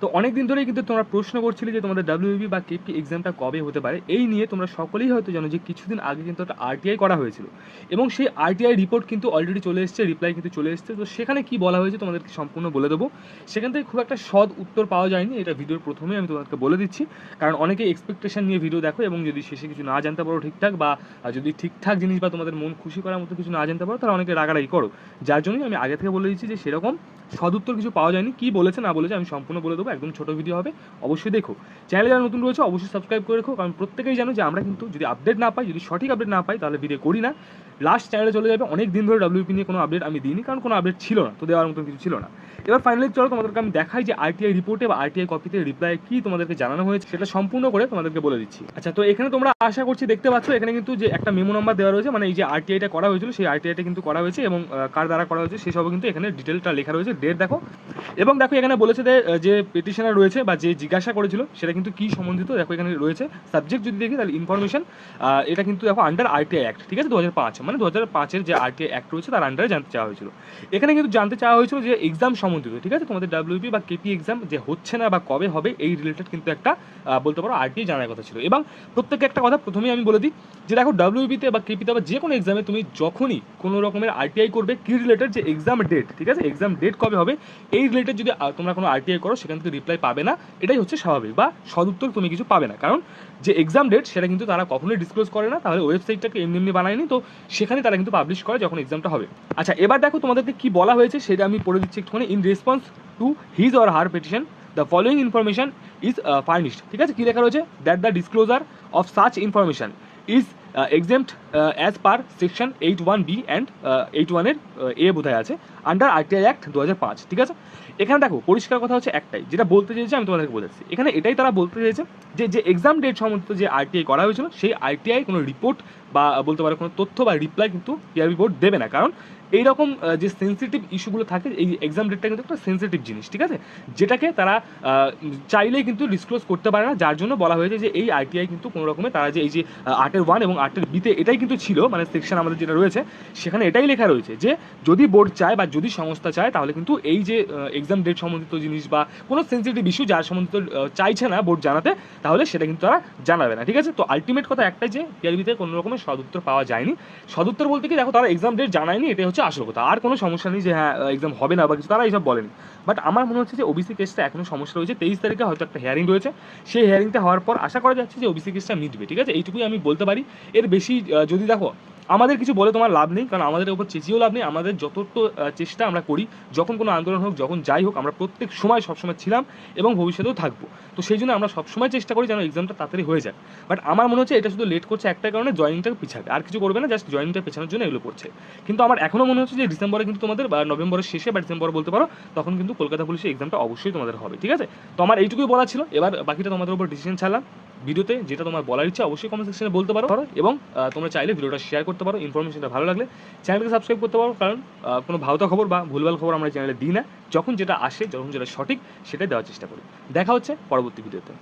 তো অনেক দিন ধরেই কিন্তু তোমরা প্রশ্ন করছিলে যে তোমাদের ডাব্লিউবি বা কেপি এক্সামটা কবে হতে পারে। এই নিয়ে তোমরা সকলেই হয়তো জানো যে কিছুদিন আগে কিন্তু একটা আরটিআই করা হয়েছিল। এবং সেই আরটিআই রিপোর্ট কিন্তু অলরেডি চলে এসেছে রিপ্লাই কিন্তু চলে এসেছে। তো সেখানে কি বলা হয়েছে তোমাদেরকে সম্পূর্ণ বলে দেবো। সেখান থেকে খুব একটা সৎ উত্তর পাওয়া যায়নি। এটা ভিডিওর প্রথমেই আমি তোমাদেরকে বলে দিচ্ছি। কারণ অনেকে এক্সপেকটেশন নিয়ে ভিডিও দেখো এবং যদি শেষে কিছু না জানতে পারো ঠিকঠাক বা যদি ঠিকঠাক জিনিস বা তোমাদের মন খুশি করার মতো কিছু না জানতে পারো, তাহলে অনেকে রাগারাগি করো। যার জন্যই আমি আগে থেকে বলে দিচ্ছি যে সেরকম সদুত্তর কিছু পাওয়া যায়নি। কি বলেছে না বলেছে আমি সম্পূর্ণ বলে দেবো। একদম ছোট ভিডিও হবে, অবশ্যই দেখো। চ্যানেলে যারা নতুন রয়েছে, অবশ্যই সাবস্ক্রাইব করে রেখো। কারণ প্রত্যেকেই জানো যে আমরা কিন্তু যদি আপডেট না পাই, যদি সঠিক আপডেট না পাই, তাহলে ভিডিও করি না। লাস্ট চ্যানেলে চলে যাবে অনেক দিন ধরে ডাব্লিউপি নিয়ে কোনো আপডেট আমি দিইনি, কারণ কোনো আপডেট ছিল না, তো দেওয়ার মতন কিছু ছিল না। এবার ফাইনালি চলো, তোমাদেরকে আমি দেখাই যে আরটিআই রিপোর্টে বা আরটিআই কপিতে রিপ্লাই কি তোমাদেরকে জানানো হয়েছে, সেটা সম্পূর্ণ করে তোমাদেরকে বলে দিচ্ছি। আচ্ছা তো এখানে তোমরা আশা করছি দেখতে পাচ্ছ, এখানে কিন্তু যে একটা মেমো নাম্বার দেওয়া রয়েছে মানে এই যে আরটিআইটা করা হয়েছিল, সেই আরটিআইটা কিন্তু করা হয়েছে এবং কার দ্বারা করা হয়েছে সেসবও কিন্তু এখানে ডিটেলটা লেখা রয়েছে ডেট দেখো। এবং দেখো, এখানে বলেছে যে পিটিশনার রয়েছে বা যে জিজ্ঞাসা করেছিল, সেটা কিন্তু কি সম্বন্ধিত, দেখো এখানে রয়েছে। সাবজেক্ট যদি দেখি, তাহলে ইনফরমেশন এটা কিন্তু দেখো আন্ডার আরটিআই অ্যাক্ট ঠিক আছে? দু হাজার পাঁচ মানে দু হাজার পাঁচের যে আরটিআই অ্যাক্ট রয়েছে, তার আন্ডারে জানতে চাওয়া হয়েছিল। এখানে কিন্তু জানতে চাওয়া হয়েছিল যে এক্সাম সম্বন্ধিত, ঠিক আছে? তোমাদের ডাব্লিউপি বা কেপি এক্সাম যে হচ্ছে না বা কবে হবে, এই রিলেটেড কিন্তু একটা বলতে পারো আরটিআই জানার কথা ছিল। এবং প্রত্যেকে একটা কথা প্রথমেই আমি বলে দিই, যে দেখো ডাব্লিউবিতে বা কেপিতে বা যে কোনো এক্সামে তুমি যখনই কোনো রকমের আরটিআই করবে, কি রিলেটেড যে এক্সাম ডেট ঠিক আছে? এক্সাম ডেট কবে হবে, এই রিলেটেড যদি তোমরা কোনো আরটিআই করো, সেখান থেকে রিপ্লাই পাবে না, এটাই হচ্ছে স্বাভাবিক বা সদুত্তর তুমি কিছু পাবে না। কারণ যে এক্সাম ডেট সেটা কিন্তু তারা কখনোই ডিসক্লোজ করে না, তাহলে ওয়েবসাইটটাকে এমনি এমনি বানায়নি, তো সেখানে তারা কিন্তু পাবলিশ করে যখন এক্সামটা হবে। আচ্ছা এবার দেখো তোমাদেরকে কি বলা হয়েছে, সেটা আমি পড়ে দিচ্ছি একটুখানি। In response to his or her petition the following information is furnished ঠিক আছে? কি লেখা রয়েছে? That the disclosure of such information is exempted as per section eight one B and eight ওয়ানের এ বোধহয় আছে আন্ডার আরটিআই অ্যাক্ট দু হাজার পাঁচ ঠিক আছে? এখানে দেখো পরিষ্কার কথা হচ্ছে একটাই যেটা বলতে চেয়েছে আমি তোমাদেরকে বোঝাচ্ছি। এখানে এটাই তারা বলতে চেয়েছে যে যে এক্সাম ডেট সম্বন্ধিত যে আরটিআই করা হয়েছিল সেই আরটিআই কোনো রিপোর্ট বা বলতে পারো কোনো তথ্য বা রিপ্লাই কিন্তু পিআরবি বোর্ড দেবে না। কারণ এইরকম আহ, যে সেন্সিটিভ ইস্যুগুলো থাকে এই এক্সাম ডেটটা কিন্তু একটা সেন্সিটিভ জিনিস ঠিক আছে? যেটাকে তারা চাইলেই কিন্তু ডিসক্লোজ করতে পারে না যার জন্য বলা হয়েছে যে এই আরটিআই কিন্তু কোনো রকমের তারা যে এই যে আর্টের ওয়ান এবং আর্টের বিতে এটাই কিন্তু ছিল মানে সেকশন আমাদের যেটা রয়েছে, সেখানে এটাই লেখা রয়েছে যে, যদি বোর্ড চায় বা যদি সংস্থা চায়, তাহলে কিন্তু এই যে এক্সাম ডেট সম্বন্ধিত জিনিস বা কোনো সেন্সিটিভ ইস্যু যার সম্বন্ধিত চাইছে না বোর্ড জানাতে, তাহলে সেটা কিন্তু তারা জানাবে না, ঠিক আছে? তো আলটিমেট কথা একটাই যে পিআরবিতে কোনো রকমের সদুত্তর পাওয়া যায়নি। সদুত্তর বলতে কি, দেখো তারা এক্সাম ডেট জানায়নি, এটাই হচ্ছে আসল কথা। আর কোনো সমস্যা নেই যে হ্যাঁ এক্সাম হবে না বা কিছু, তারা এইসব বলেনি। বাট আমার মনে হচ্ছে যে ওবিসি কেসটা এখনও সমস্যা রয়েছে। তেইশ তারিখে হয়তো একটা হিয়ারিং রয়েছে। সেই হিয়ারিংটা হওয়ার পর আশা করা যাচ্ছে যে ওবিসি কেসটা মিটবে, ঠিক আছে? এইটুকুই আমি বলতে পারি। এর বেশি যদি দেখো, আমাদের কিছু বলে তোমার লাভ নেই, কারণ আমাদের উপর চেঁচিয়েও লাভ নেই, আমাদের যতটুকু চেষ্টা আমরা করি, যখন কোনো আন্দোলন হোক, যখন যাই হোক, আমরা প্রত্যেক সময় সবসময় ছিলাম এবং ভবিষ্যতেও থাকব। তো সেই জন্য আমরা সবসময় চেষ্টা করি যেন এক্সামটা তাড়াতাড়ি হয়ে যায়। বাট আমার মনে হচ্ছে এটা শুধু লেট করছে একটা কারণে জয়েনিংটা পিছাবে। আর কিছু করবে না জাস্ট জয়েনিংটা পেছানোর জন্য এগুলো করছে। কিন্তু আমার এখনও মনে হচ্ছে যে ডিসেম্বরে কিন্তু তোমাদের, বা নভেম্বরের শেষে, বা ডিসেম্বর বলতে পারো, তখন কিন্তু কলকাতা পুলিশের এক্সামটা অবশ্যই তোমাদের হবে, ঠিক আছে? তো আমার এইটুকুই বলা ছিল। এবার বাকিটা তোমাদের উপর ডিসিশন ছাড়লাম। ভিডিওতে যেটা তোমার বলার ইচ্ছা অবশ্যই কমেন্ট সেকশনে বলতে পারো। এবং তোমরা চাইলে ভিডিওটা শেয়ার করতে পারো। ইনফরমেশনটা ভালো লাগলে চ্যানেলকে সাবস্ক্রাইব করতে পারো। কারণ কোনো ভাওতা খবর বা ভুলভাল খবর আমরা চ্যানেলে দিই না। যখন যেটা আসে, যখন যেটা সঠিক, সেটাই দেওয়ার চেষ্টা করি। দেখা হচ্ছে পরবর্তী ভিডিওতে।